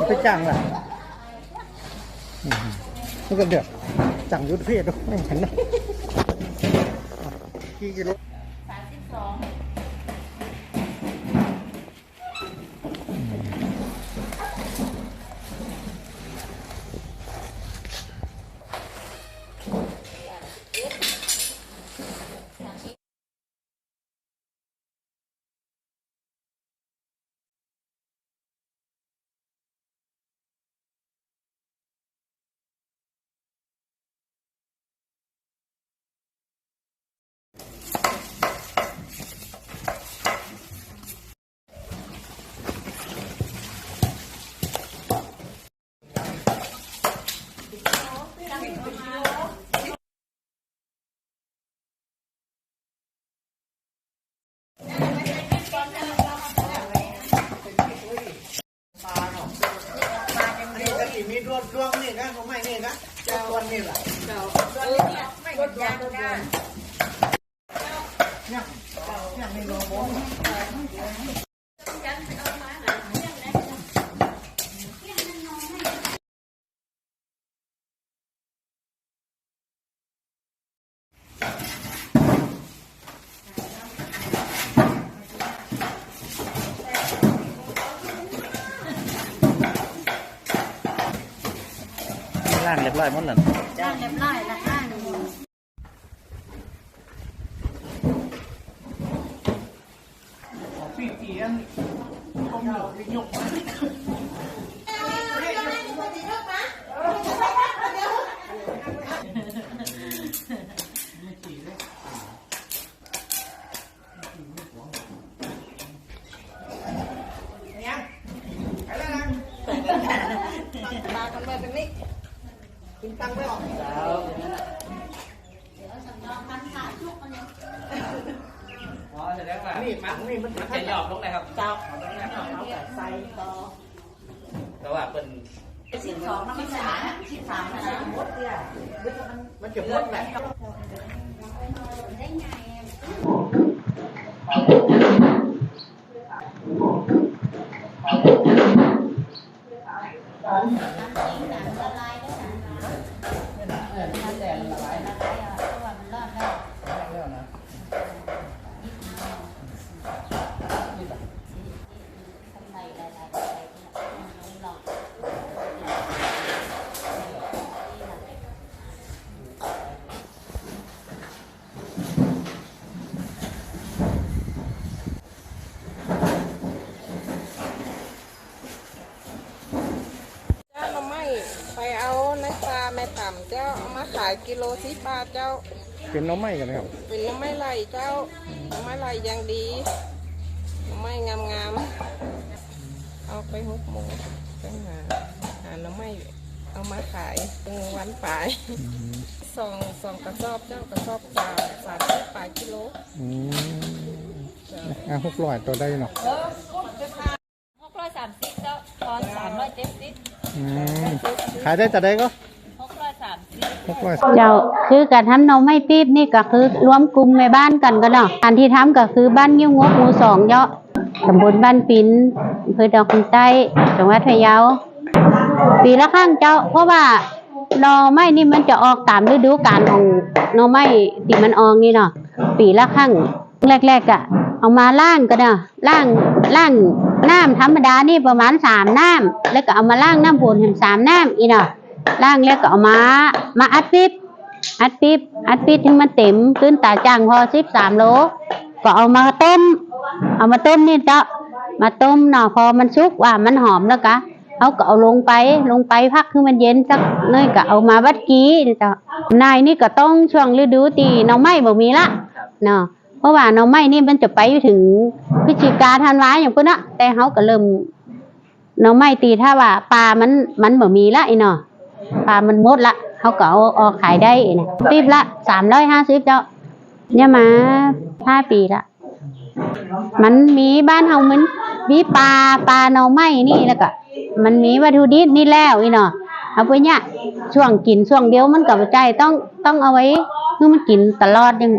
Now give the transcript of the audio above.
มันไปจังล่ะอืมมันก็เดือดจังยุทธเพศด้วยไม่เห็นนะกี่กิโลสามสิบสอง ดวงดวงนี่นะของไม่นี่นะเจ้าวันนี่แหละเจ้าวันนี้ไม่กดยางจ้าเนี่ยเนี่ยไม่รอผม ล่างเรียบร้อยหมดแล้วจ้างเรียบร้อยละห้าหนึ่งปีเตียนต้มเหลือยกมา มากันไปเป็นนี้ กิน ตังค์ไม่ออกเดี๋ยวสำรองพันขาดทุกมันเนี่ยอ๋อแสดงว่านี่มันนี่มันมันจะหยอบลงเลยครับเจ้าเอาแบบใส่ต่อแต่ว่าเป็นสิบสองน้ำมันสารสิบสามนะหมดเนี่ยมันจะหมดแหละ ได้ไง เจ้าหน่อไม้ ไปเอาในปลาแม่ต่ำเจ้าเอามาขายกิโลสิบบาทเจ้า เป็นน้องไม้กันนะครับ เป็นหน่อไม้ไหลเจ้าหน่อไม้ไหลอย่างดีหน่อไม้งามๆเอาไปหุบหมูไปหาหาหน่อไม้เอามาขายเป็นวันปลายสองสองกระสอบเจ้ากระสอบจาสามสิบปลายกิโลอืมอะหกร้อยตัวได้เนาะ หกร้อยสามสิบเจ้า ตอนสามร้อยเจ็ดสิบอืมขายได้แต่ได้ก็หกร้อยสามสิบหกร้อยเจ้าคือการทำนมให้ปีบนี่ก็คือรวมกลุ่มในบ้านกันก็เนาะอันที่ทำก็คือบ้านยิ้วงกหมู่สองเยาะตำบลบ้านปินอำเภอดอกคำใต้จังหวัดพะเยาปีละครั้งเจ้า เพราะว่าหน่อไม้นี่มันจะออกตามฤดูกาลของหน่อไม้ที่มันออกนี่เนาะปีละครั้งแรกๆอะ เอามาล่างก็เนาะล่างล่างน้ำธรรมดานี่ประมาณสามน้ำแล้วก็เอามาล่างน้ำผุนเห็นสามน้ำอีเนาะล่างแล้วก็เอามา มาอัดปิบอัดปิบอัดปิบให้มันเต็มขึ้นตาจังพอสิบสามโล ก็เอามาต้ม เอามาต้มนี่เจ้ามาต้มเนาะพอมันสุกว่ามันหอมแล้วกะเขาก็เอาลงไปลงไปพักคือมันเย็นสักน่อยก็เอามาวัดกี้นี่เจ้านายนี่ก็ต้องช่วงฤดูตีน้องไม้บ่มีละเนาะ เพราะว่าหน้องไม้นี่มันจะไปถึงพฤศจิกาธันวาอย่างพุ่นนะแต่เขาก็เริ่มหน้องไม้ตีถ้าว่าปลามันมันบ่มีละไอ้นาะปลามันหมดละเขาก็เอาออกขายได้นะปีบละสามร้อยห้าสิบเจ้า เนี่ยมาห้าปีละมันมีบ้านเฮามันมีปลาปลาหน่อไม้นี่แล้วก็มันมีวัตถุดิบนี่แล้วอีเนาะเอาไปเนี่ยช่วงกินช่วงเดียวมันกับใจต้องต้องเอาไว้คือมันกินตลอดยัง